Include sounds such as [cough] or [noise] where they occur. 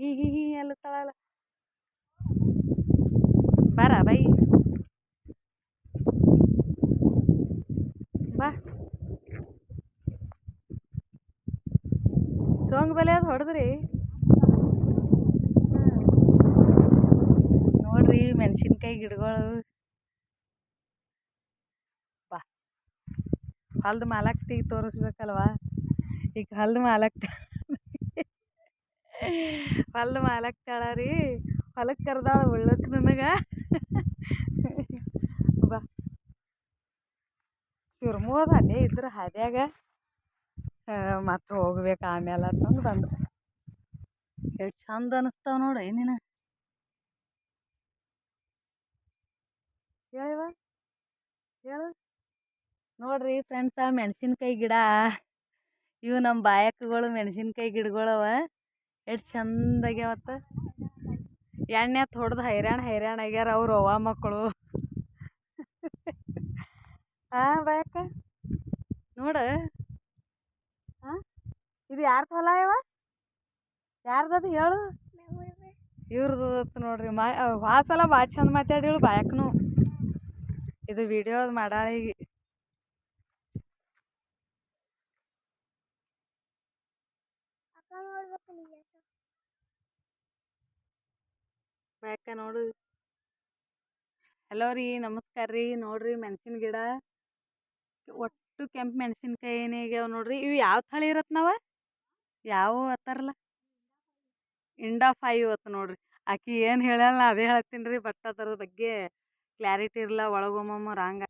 ಎಲ್ಲಿರ್ತಾಳಲ್ಲ ಬರ ಬೈ ಬಾ ಸೋಂಗ್ ಬಲೆ ಅದು ಹೊಡೆದ್ರಿ. ನೋಡ್ರಿ ಮೆಣಸಿನ್ಕಾಯಿ ಗಿಡಗಳು. ಬಾ. ಹೊಲ್ದ ಮಾಲಕ್ತಿಗೆ ತೋರಿಸ್ಬೇಕಲ್ವಾ? ಈಗ ಹೊಲ್ದ ಮಾಲಕ್ತಿ ಹೊಲ್ದ ಮಾಲಕ್ತಾಳ ರೀ ಹೊಲಕ್ಕೆ ಕರ್ದಾಳ ಉಳ್ಳಕ್ಕೆ ನನಗೆ ಬಾ. ತಿರ್ಮೋದು ಅಲ್ಲೇ ಇದ್ರೆ ಹಾದ್ಯಾಗ? ಮತ್ತೆ ಹೋಗ್ಬೇಕು ಆಮೇಲೆ ಅಂತಂದು ಬಂದು. ಎಷ್ಟು ಚಂದ ಅನಿಸ್ತಾವ ನೋಡಿ ನೀನು. ಹೇಳಿವ ಹೇಳು. ನೋಡ್ರಿ ಫ್ರೆಂಡ್ಸ ಮೆಣಸಿನ್ಕಾಯಿ ಗಿಡ. ಇವು ನಮ್ಮ ಬಾಯಕಗಳು ಮೆಣಸಿನ್ಕಾಯಿ ಗಿಡಗಳವ ಎಷ್ಟು ಚಂದಾಗ್ಯಾವತ್ತ ಎಣ್ಣೆ ತೊಡ್ದು ಹೈರಾಣ ಹೈರಾಣ ಆಗ್ಯಾರ ಅವ್ರು ಅವ್ವ ಮಕ್ಕಳು. [laughs] ಹಾಂ ಬಾಯಕ್ಕ ನೋಡ. ಹಾಂ ಇದು ಯಾರ್ದು ಹೊಲ ಇವ? ಯಾರ್ದದು ಹೇಳು. ಇವ್ರದ್ದು ನೋಡ್ರಿ ಮಾ ವಾಸಲ ಸಲ ಭಾಳ ಚಂದ ಮಾತಾಡಿಳು ಬಾಯಕ್ಕನು ಇದು ವಿಡಿಯೋ ಮಾಡಾಳ ಈಗ. ಬಾಯಕ್ಕ ನೋಡು. ಹಲೋ ರೀ, ನಮಸ್ಕಾರ ರೀ, ನೋಡ್ರಿ ಮೆಣಸಿನ ಗಿಡ. ಒಟ್ಟು ಕೆಂಪು ಮೆಣಸಿನ್ಕಾಯಿ ಏನಾಗ್ಯಾವ ನೋಡ್ರಿ. ಇವು ಯಾವ ತಳಿ ಇರತ್ತೆ ನಾವ? ಯಾವ ಅತ್ತಾರಲ್ಲ? ಇಂಡಾ ಫೈವ್ ಇವತ್ತು ನೋಡ್ರಿ. ಆಕಿ ಏನು ಹೇಳಲ್ಲ ಅದೇ ಹೇಳ್ತೀನಿ ರೀ, ಬಟ್ ಅದರ ಬಗ್ಗೆ ಕ್ಲಾರಿಟಿ ಇರಲ್ಲ ಒಳಗೊಮ್ಮೊಮ್ಮೆ ರಾಂಗ್